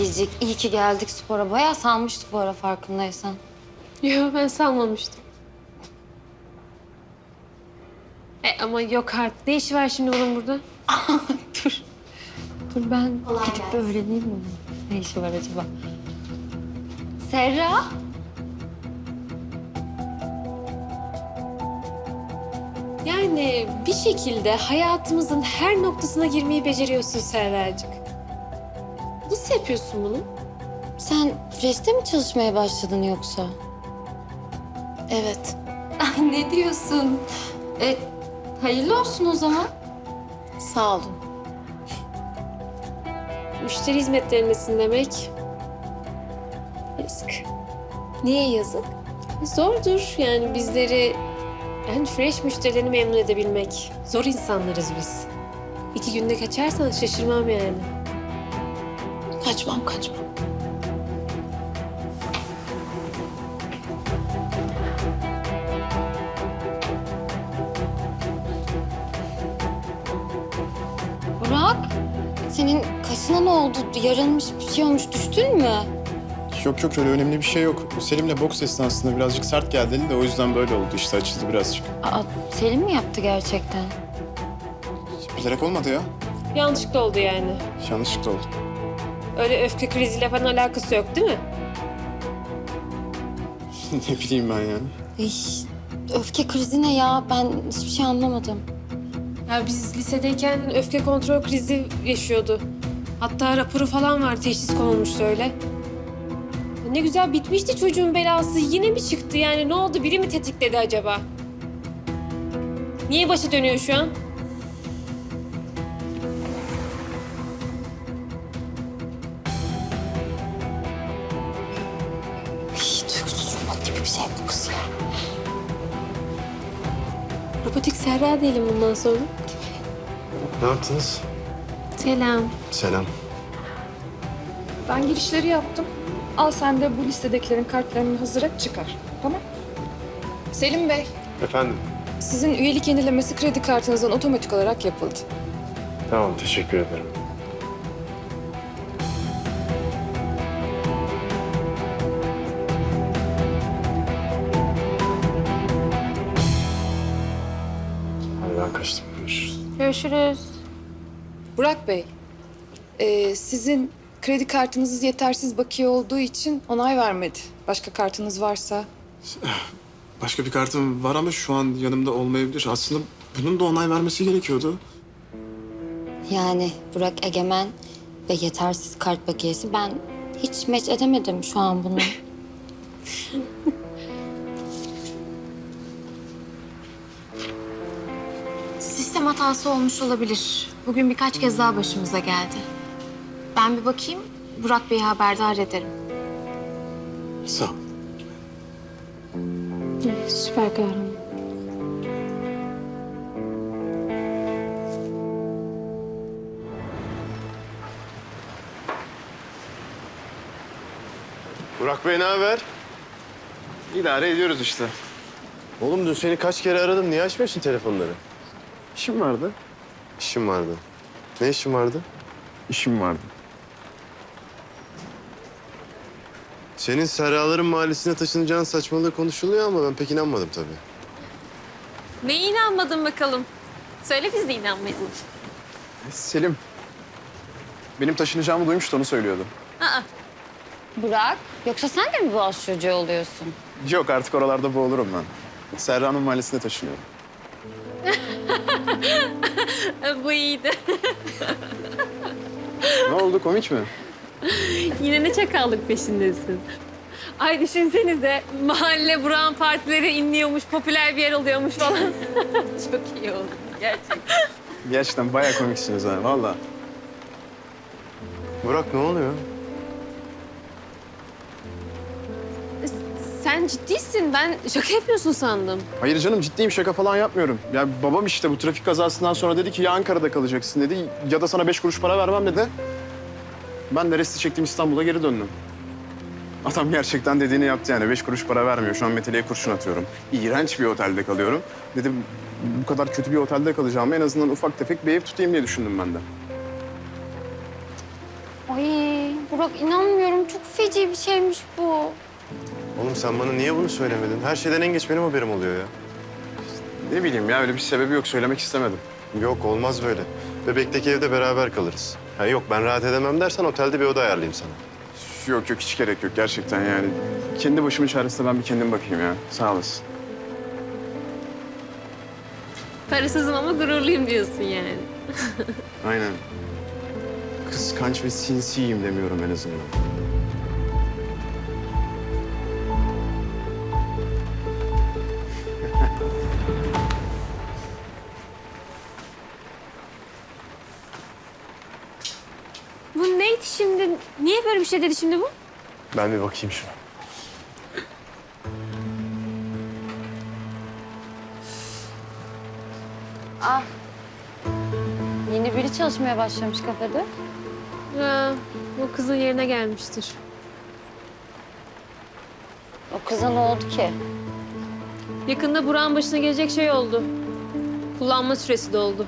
Biricik iyi ki geldik spora. Bayağı salmıştık bu ara farkındaysan. Yok ben sanmamıştım. E ama yok artık. Ne işi var şimdi bunun burada? Dur. Dur ben gidip bir öğreneyim mi? Ne işi var acaba? Serra. Yani bir şekilde hayatımızın her noktasına girmeyi beceriyorsun Serracık. Nasıl yapıyorsun bunu? Sen Fresh'te mi çalışmaya başladın yoksa? Evet. Ay ne diyorsun? E, hayırlı olsun o zaman. Sağ olun. Müşteri hizmetlerindesin demek. Yazık. Niye yazık? Zordur yani bizleri, yani fresh müşterilerini memnun edebilmek. Zor insanlarız biz. İki günde kaçarsan şaşırmam yani. Kaçmam kaçmam. Burak, senin kaşına ne oldu? Yarılmış bir şey olmuş. Düştün mü? Yok yok öyle önemli bir şey yok. Selim'le boks esnasında birazcık sert geldi eli de o yüzden böyle oldu işte açıldı birazcık. Aa, Selim mi yaptı gerçekten? Bilerek olmadı ya. Yanlışlıkla oldu yani. Yanlışlıkla oldu. Öyle öfke kriziyle falan alakası yok değil mi? ne bileyim ben yani. Ay, öfke krizi ne ya? Ben hiçbir şey anlamadım. Ya biz lisedeyken öfke kontrol krizi yaşıyordu. Hatta raporu falan var, teşhis konulmuştu öyle. Ne güzel bitmişti çocuğun belası. Yine mi çıktı yani? Ne oldu? Biri mi tetikledi acaba? Niye başa dönüyor şu an? Serra diyelim bundan sonra. Ne yaptınız? Selam. Selam. Ben girişleri yaptım. Al sen de bu listedekilerin kartlarını hazır et çıkar. Tamam. Selim Bey, Efendim? sizin üyelik yenilemesi kredi kartınızdan otomatik olarak yapıldı. Tamam teşekkür ederim. Görüşürüz. Burak Bey, e, sizin kredi kartınız yetersiz bakiye olduğu için onay vermedi. Başka kartınız varsa Başka bir kartım var ama şu an yanımda olmayabilir. Aslında bunun da onay vermesi gerekiyordu. Yani Burak Egemen ve yetersiz kart bakiyesi. Ben hiç meç edemedim şu an bunu. Sistem hatası olmuş olabilir. Bugün birkaç kez daha başımıza geldi. Ben bir bakayım, Burak Bey'i haberdar ederim. Sağ ol. Süper kahraman. Burak Bey ne haber? İdare ediyoruz işte. Oğlum dün seni kaç kere aradım. Niye açmıyorsun telefonları? İşim vardı. İşim vardı. Ne işin vardı? İşim vardı. Senin Serraların mahallesine taşınacağın saçmalığı konuşuluyor ama ben pek inanmadım tabii. Neye inanmadın bakalım? Söyle biz de inanmayalım. Selim. Benim taşınacağımı duymuştu onu söylüyordu. Burak, yoksa sen de mi boğaz çocuğu oluyorsun? Yok artık oralarda boğulurum ben. Serra'nın mahallesine taşınıyorum. Bu iyiydi. Ne oldu komik mi? Yine ne çakallık peşindesin. Ay düşünsenize mahalle Burak'ın partileri inliyormuş, popüler bir yer oluyormuş falan. Çok iyi oldu gerçekten. Gerçekten bayağı komiksiniz ha valla. Burak ne oluyor? Sen ciddisin. Ben şaka yapıyorsun sandım. Hayır canım ciddiyim şaka falan yapmıyorum. Ya babam işte bu trafik kazasından sonra dedi ki ya Ankara'da kalacaksın dedi ya da sana beş kuruş para vermem dedi. Ben de resti çektim İstanbul'a geri döndüm. Adam gerçekten dediğini yaptı yani. Beş kuruş para vermiyor. Şu an Meteli'ye kurşun atıyorum. İğrenç bir otelde kalıyorum. Dedim bu kadar kötü bir otelde kalacağımı en azından ufak tefek bir ev tutayım diye düşündüm ben de. Ay Burak inanmıyorum. Çok feci bir şeymiş bu. Oğlum sen bana niye bunu söylemedin? Her şeyden en geç benim haberim oluyor ya. Ne bileyim ya öyle bir sebebi yok söylemek istemedim. Yok olmaz böyle. Bebekteki evde beraber kalırız. Ha yok ben rahat edemem dersen otelde bir oda ayarlayayım sana. Yok yok hiç gerek yok gerçekten yani. Kendi başımın çaresine ben bir kendim bakayım ya. Sağ olasın. Parasızım ama gururluyum diyorsun yani. Aynen. Kıskanç ve sinsiyim demiyorum en azından. Böyle bir şey dedi şimdi bu? Ben bir bakayım şuna. Ah. Yeni biri çalışmaya başlamış kafede. Ha, o kızın yerine gelmiştir. O kıza ne oldu ki? Yakında Burak'ın başına gelecek şey oldu. Kullanma süresi doldu.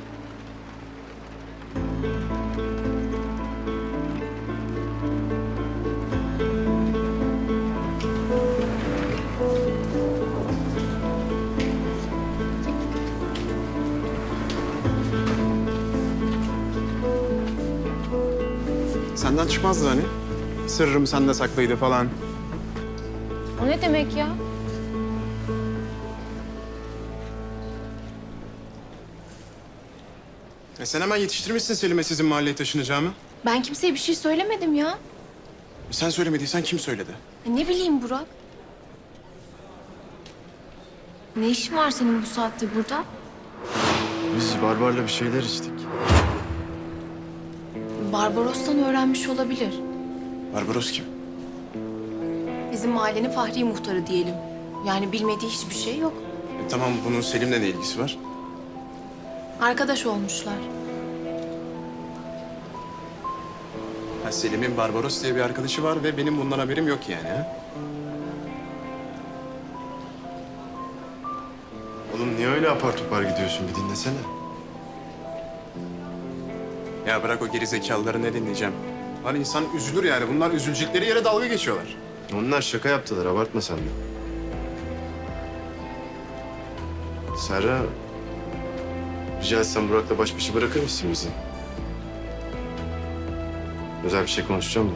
Senden çıkmazdı hani. Sırrım sende saklıydı falan. O ne demek ya? E sen hemen yetiştirmişsin Selim'e sizin mahalleye taşınacağımı. Ben kimseye bir şey söylemedim ya. Sen söylemediysen kim söyledi? E, Ne bileyim Burak. Ne işin var senin bu saatte burada? Biz Barbar'la bir şeyler içtik. Barbaros'tan öğrenmiş olabilir. Barbaros kim? Bizim mahallenin fahri muhtarı diyelim. Yani bilmediği hiçbir şey yok. E, tamam bunun Selim'le ne ilgisi var? Arkadaş olmuşlar. Ha, Selim'in Barbaros diye bir arkadaşı var ve benim bundan haberim yok yani ha? Oğlum niye öyle apar topar gidiyorsun bir dinlesene. Ya bırak o geri zekalıları ne dinleyeceğim. Lan insan üzülür yani. Bunlar üzülecekleri yere dalga geçiyorlar. Onlar şaka yaptılar abartma sen de. Serra, rica etsem Burak'la baş başa bırakır mısın bizi? Özel bir şey konuşacağım da.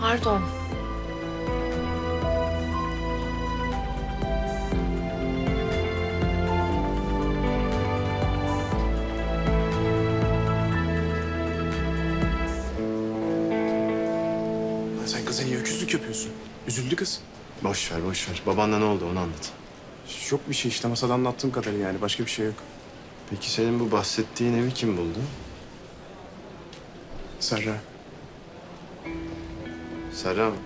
Pardon. Boş ver, boş ver. Babanla ne oldu onu anlat. Yok bir şey işte masada anlattığım kadarı yani. Başka bir şey yok. Peki senin bu bahsettiğin evi kim buldu? Serra. Serra mı?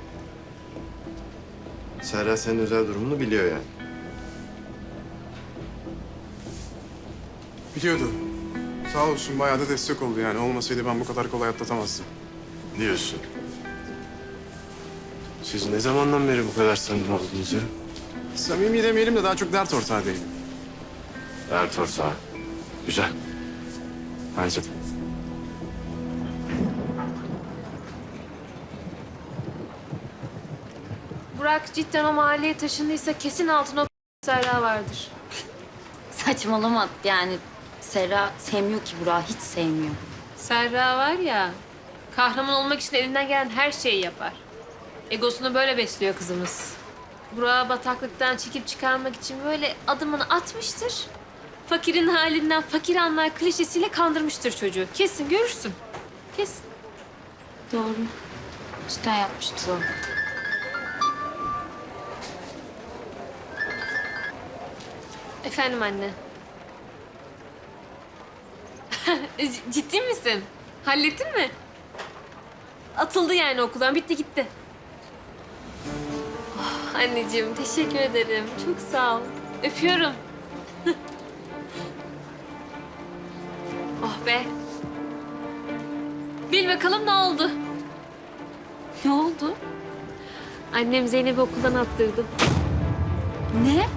Serra senin özel durumunu biliyor yani. Biliyordu. Sağ olsun bayağı da destek oldu yani. Olmasaydı ben bu kadar kolay atlatamazdım. Diyorsun. Siz ne zamandan beri bu kadar samimi oldunuz ya? Samimi demeyelim de daha çok dert ortağı değil. Dert ortağı. Güzel. Bence de. Burak cidden o mahalleye taşındıysa kesin altına o Serra vardır. Saçmalama yani. Serra sevmiyor ki Burak'ı. Hiç sevmiyor. Serra var ya, kahraman olmak için elinden gelen her şeyi yapar. Egosunu böyle besliyor kızımız. Burak'ı bataklıktan çekip çıkarmak için böyle adımını atmıştır. Fakirin halinden fakir anlar klişesiyle kandırmıştır çocuğu. Kesin görürsün. Kesin. Doğru. Cidden yapmıştı o. Efendim anne. C- Ciddi misin? Hallettin mi? Atıldı yani okuldan. Bitti gitti. Anneciğim teşekkür ederim. Çok sağ ol. Öpüyorum. oh be. Bil bakalım ne oldu? Ne oldu? Annem Zeynep'i okuldan attırdı. Ne?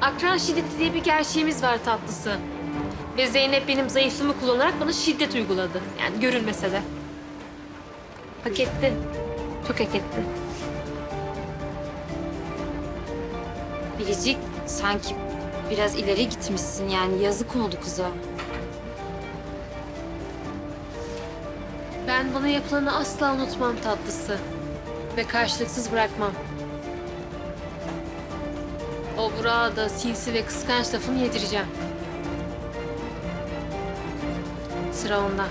Akran şiddeti diye bir gerçeğimiz var tatlısı. Ve Zeynep benim zayıflığımı kullanarak bana şiddet uyguladı. Yani görülmese de. Hak etti. Çok hak etti. Biricik sanki biraz ileri gitmişsin yani yazık oldu kıza. Ben bana yapılanı asla unutmam tatlısı. Ve karşılıksız bırakmam. O Burak'a da sinsi ve kıskanç lafını yedireceğim. Sıra onda.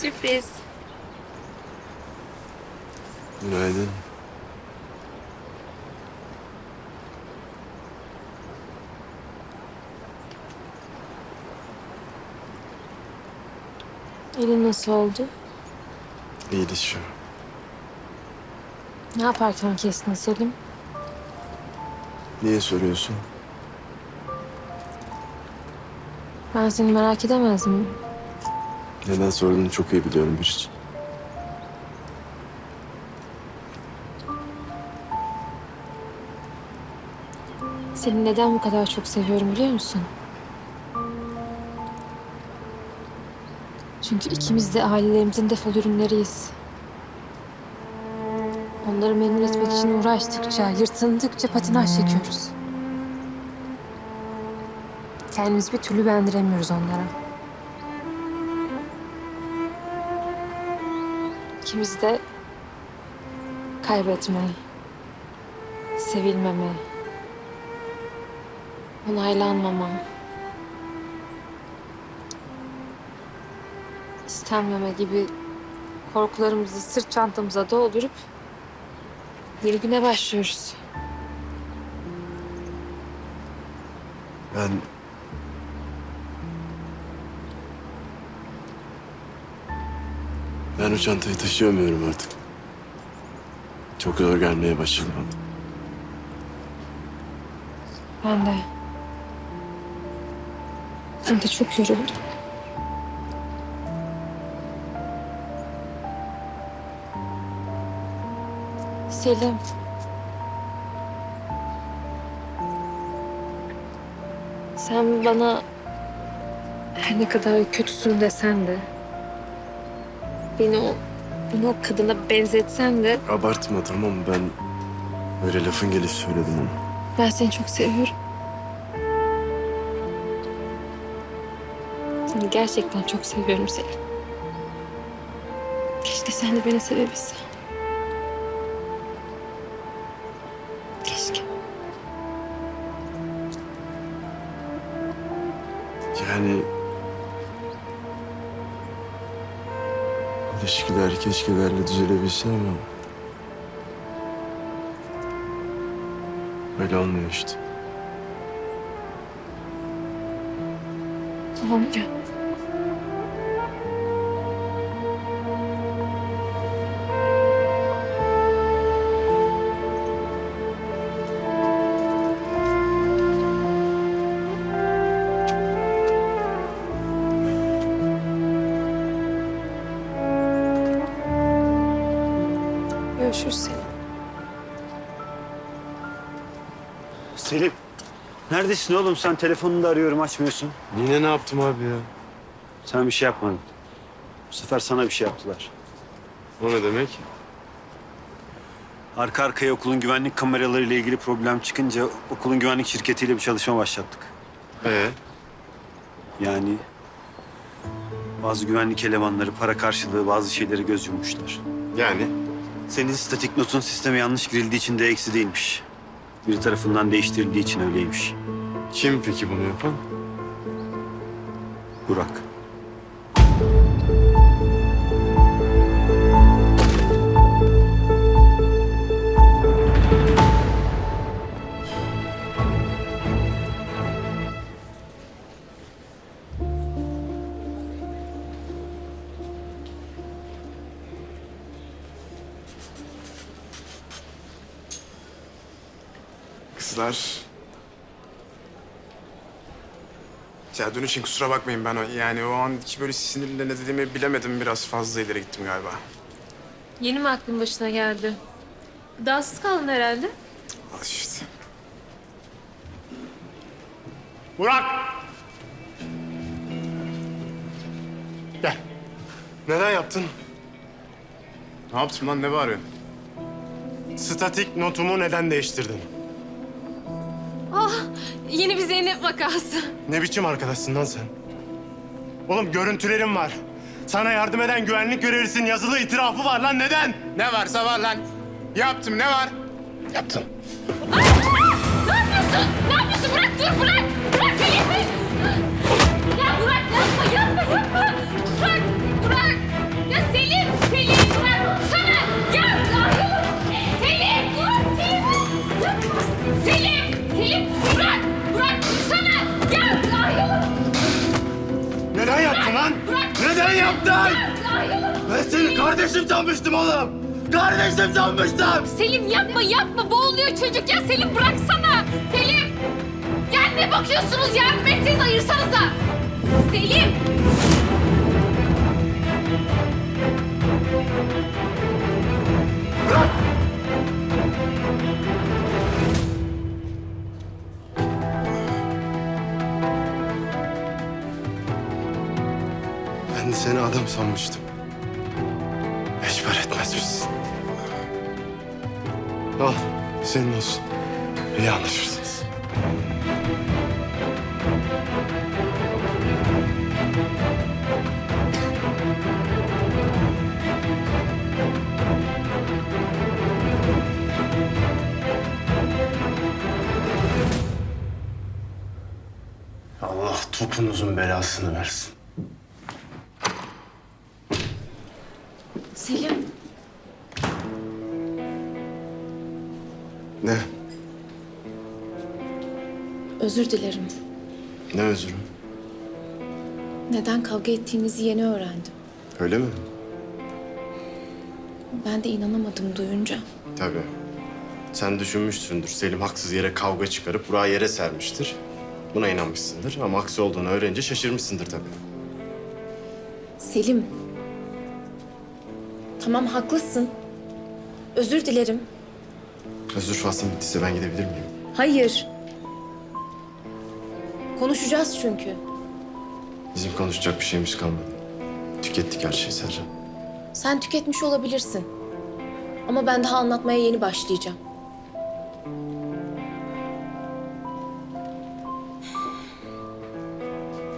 Sürpriz. Günaydın. Elin nasıl oldu? İyileşiyor. Ne yaparken kestin Selim? Niye soruyorsun? Ben seni merak edemez miyim? Neden sorduğunu çok iyi biliyorum bir için. Seni neden bu kadar çok seviyorum biliyor musun? Çünkü ikimiz de ailelerimizin defol ürünleriyiz. Onları memnun etmek için uğraştıkça, yırtındıkça patinaj çekiyoruz. Kendimizi bir türlü beğendiremiyoruz onlara. İkimiz de kaybetme, sevilmeme, onaylanmama, istenmeme gibi korkularımızı sırt çantamıza doldurup yeni güne başlıyoruz. Ben... Ben o çantayı taşıyamıyorum artık. Çok zor gelmeye başladı bana. Ben de. Ben de çok yoruldum. Selim. Sen bana her ne kadar kötüsün desen de beni o, o kadına benzetsen de Abartma tamam? Ben öyle lafın gelişi söyledim onu. Ben seni çok seviyorum. Seni gerçekten çok seviyorum Selim. Keşke sen de beni sevebilsen. İlişkiler keşkelerle düzelebilse ama... Öyle olmuyor işte. Tamam gel. Görüşürüz Selim. Selim. Neredesin oğlum? Sen telefonunu da arıyorum açmıyorsun. Yine ne yaptım abi ya? Sen bir şey yapmadın. Bu sefer sana bir şey yaptılar. O ne demek? Arka arkaya okulun güvenlik kameraları ile ilgili problem çıkınca okulun güvenlik şirketiyle bir çalışma başlattık. Ee? Yani bazı güvenlik elemanları para karşılığı bazı şeyleri göz yummuşlar. Yani? Senin statik notun sisteme yanlış girildiği için de eksi değilmiş. Biri tarafından değiştirildiği için öyleymiş. Kim peki bunu yapan? Burak. Ya dün için kusura bakmayın ben o, yani o anki böyle sinirimle ne dediğimi bilemedim. Biraz fazla ileri gittim galiba. Yeni mi aklın başına geldi? Gıdasız kaldın herhalde. Al işte. Burak! Gel. Neden yaptın? Ne yaptım lan? Ne bağırıyorsun? Statik notumu neden değiştirdin? Yeni bir Zeynep vakası. Ne biçim arkadaşsın lan sen? Oğlum görüntülerim var. Sana yardım eden güvenlik görevlisinin yazılı itirafı var lan neden? Ne varsa var lan. Yaptım ne var? Yaptım. Ne yapıyorsun? Bırak dur bırak. Neden yaptın? Ben seni kardeşim sanmıştım oğlum. Kardeşim sanmıştım. Selim yapma yapma boğuluyor çocuk ya Selim bıraksana. Selim. Ya ne bakıyorsunuz yardım etseniz ayırsanıza. Selim. Adam sanmıştım. Hiç etmezmişsin. Al, senin olsun. İyi anlaşırsınız. Allah topunuzun belasını versin. Selim. Ne? Özür dilerim. Ne özürüm? Neden kavga ettiğinizi yeni öğrendim. Öyle mi? Ben de inanamadım duyunca. Tabii. Sen düşünmüşsündür. Selim haksız yere kavga çıkarıp Burak'ı yere sermiştir. Buna inanmışsındır ama aksi olduğunu öğrenince şaşırmışsındır tabii. Selim. Tamam haklısın. Özür dilerim. Özür faslım bittiyse ben gidebilir miyim? Hayır. Konuşacağız çünkü. Bizim konuşacak bir şeyimiz kalmadı. Tükettik her şeyi Serra. Sen tüketmiş olabilirsin. Ama ben daha anlatmaya yeni başlayacağım.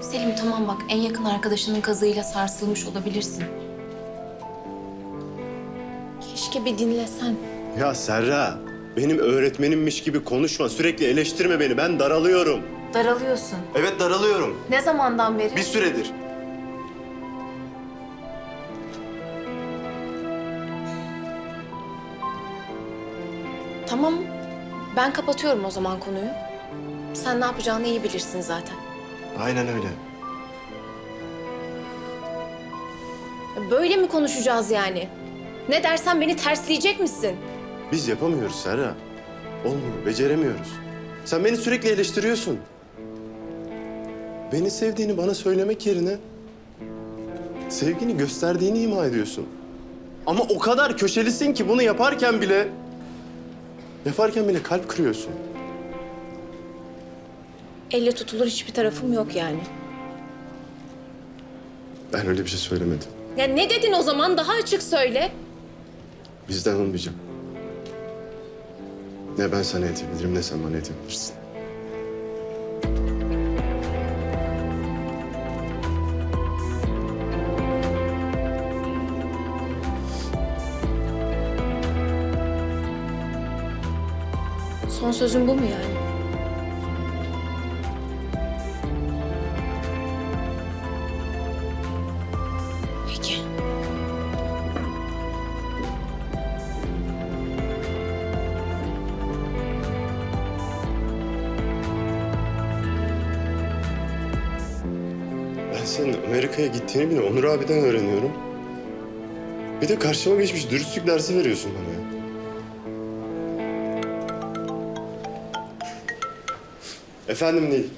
Selim tamam bak en yakın arkadaşının kazığıyla sarsılmış olabilirsin. Keşke bir dinlesen. Ya Serra, benim öğretmenimmiş gibi konuşma. Sürekli eleştirme beni. Ben daralıyorum. Daralıyorsun. Evet daralıyorum. Ne zamandan beri? Bir süredir. Tamam. Ben kapatıyorum o zaman konuyu. Sen ne yapacağını iyi bilirsin zaten. Aynen öyle. Böyle mi konuşacağız yani? Ne dersen beni tersleyecek misin? Biz yapamıyoruz Serra. Olmuyor, beceremiyoruz. Sen beni sürekli eleştiriyorsun. Beni sevdiğini bana söylemek yerine sevgini gösterdiğini ima ediyorsun. Ama o kadar köşelisin ki bunu yaparken bile yaparken bile kalp kırıyorsun. Elle tutulur hiçbir tarafım yok yani. Ben öyle bir şey söylemedim. Ya ne dedin o zaman? Daha açık söyle. Bizden olmayacak. Ne ben sana edebilirim ne sen bana edebilirsin. Son sözün bu mu yani? senin Amerika'ya gittiğini bile Onur abiden öğreniyorum. Bir de karşıma geçmiş dürüstlük dersi veriyorsun bana. Efendim değil.